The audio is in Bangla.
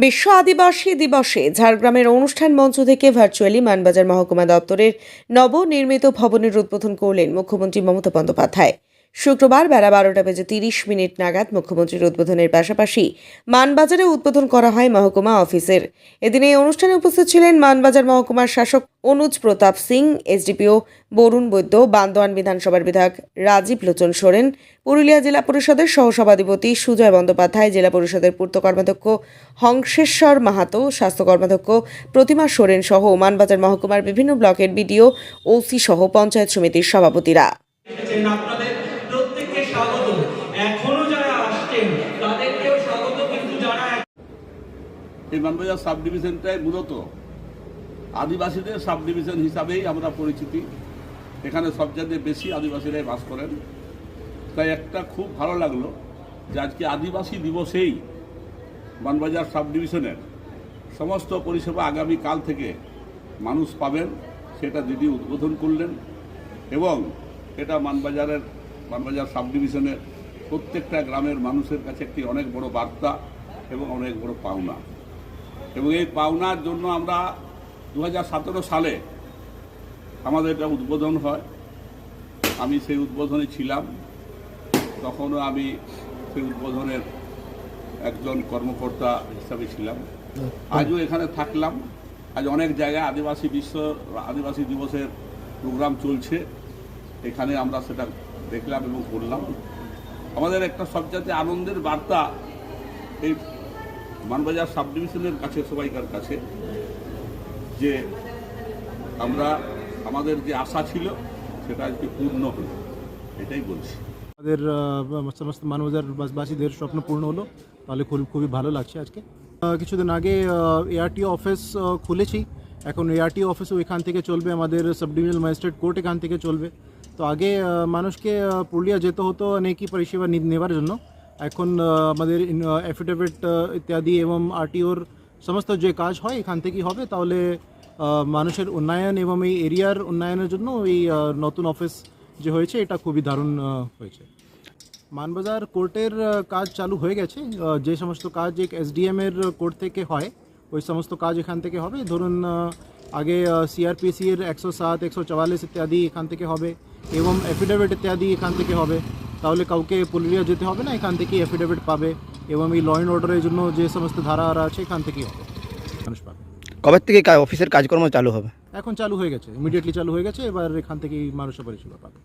বিশ্ব আদিবাসী দিবসে ঝাড়গ্রামের অনুষ্ঠান মঞ্চ থেকে ভার্চুয়ালি মানবাজার মহকুমা দপ্তরের নবনির্মিত ভবনের উদ্বোধন করলেন মুখ্যমন্ত্রী মমতা বন্দ্যোপাধ্যায়। শুক্রবার বেলা বারোটা বেজে তিরিশ মিনিট নাগাদ মুখ্যমন্ত্রীর উদ্বোধনের পাশাপাশি মানবাজারে উদ্বোধন করা হয় মহকুমা অফিসের। এদিন এই অনুষ্ঠানে উপস্থিত ছিলেন মানবাজার মহকুমার শাসক অনুজ প্রতাপ সিং, এসডিপিও বরুণ বৈদ্য, বান্দোয়ান বিধানসভার বিধায়ক রাজীব লোচন সোরেন, পুরুলিয়া জেলা পরিষদের সহসভাধিপতি সুজয় বন্দ্যোপাধ্যায়, জেলা পরিষদের পূর্ত কর্মাধ্যক্ষ হংসেশ্বর মাহাতো, স্বাস্থ্য কর্মাধ্যক্ষ প্রতিমা সোরেন সহ মানবাজার মহকুমার বিভিন্ন ব্লকের বিডিও, ওসি সহ পঞ্চায়েত সমিতির সভাপতিরা। এই মানবাজার সাব ডিভিশনটায় মূলত আদিবাসীদের সাব ডিভিশন হিসাবেই আমরা পরিচিতি। এখানে সবচেয়ে বেশি আদিবাসীরাই বাস করেন। তাই একটা খুব ভালো লাগল যে আজকে আদিবাসী দিবসেই মানবাজার সাব ডিভিশনের সমস্ত পরিষেবা আগামী কাল থেকে মানুষ পাবেন, সেটা দিদি উদ্বোধন করলেন এবং এটা মানবাজারের মানবাজার সাব ডিভিশনের প্রত্যেকটা গ্রামের মানুষের কাছে একটি অনেক বড় বার্তা এবং অনেক বড় পাওনা। এবং এই পাওনার জন্য আমরা দু হাজার সতেরো সালে আমাদের এটা উদ্বোধন হয়। আমি সেই উদ্বোধনে ছিলাম। তখনও আমি সেই উদ্বোধনের একজন কর্মকর্তা হিসাবে ছিলাম। আজও এখানে থাকলাম। আজ অনেক জায়গায় আদিবাসী বিশ্ব, আদিবাসী দিবসের প্রোগ্রাম চলছে। এখানে আমরা সেটা দেখলাম এবং করলাম। আমাদের একটা সবচেয়ে আনন্দের বার্তা এই মানবাজার সাব ডিভিশনের কাছে, সবাইকার কাছে, যে আমরা, আমাদের যে আশা ছিল, সেটা আজকে পূর্ণ হলো। এটাই বলছি। আমাদের সমস্ত মানবজার বাসীদের স্বপ্ন পূর্ণ হলো। তাহলে খুব, খুবই ভালো লাগছে আজকে। কিছুদিন আগে এআরটি অফিস খুলেছি। এখন এআরটি অফিসও এখান থেকে চলবে, আমাদের সাব ডিভিশনাল ম্যাজিস্ট্রেট কোর্ট এখান থেকে চলবে। তো আগে মানুষকে পুরুলিয়া যেতে হতো অনেকই পরিষেবা নেওয়ার জন্য। এখন আমাদের অ্যাফিডেভিট ইত্যাদি এবং আরটিওর সমস্ত যে কাজ হয় এখান থেকেই হবে। তাহলে মানুষের উন্নয়ন এবং এই এরিয়ার উন্নয়নের জন্য এই নতুন অফিস যে হয়েছে, এটা খুবই দারুণ হয়েছে। মানবাজার কোর্টের কাজ চালু হয়ে গেছে। যে সমস্ত কাজ এক এসডিএম এর কোর্ট থেকে হয়, ওই সমস্ত কাজ এখান থেকে হবে। ধরুন আগে সিআরপিসি এর একশো সাত, একশো চুয়াল্লিশ ইত্যাদি এখান থেকে হবে এবং অ্যাফিডেভিট ইত্যাদি এখান থেকে হবে। তাহলে কাউকে পুরুলিয়া যেতে হবে না এখান থেকেই অ্যাফিডেভিট পাবে এবং এই ল অ্যান্ড অর্ডারের জন্য যে সমস্ত ধারা আর আছে এখান থেকেই হবে। মানুষ পাবে। কবে থেকে অফিসের কাজকর্ম চালু হবে? এখন চালু হয়ে গেছে ইমিডিয়েটলি চালু হয়ে গেছে এবার এখান থেকেই মানুষের পরিষেবা পাবে।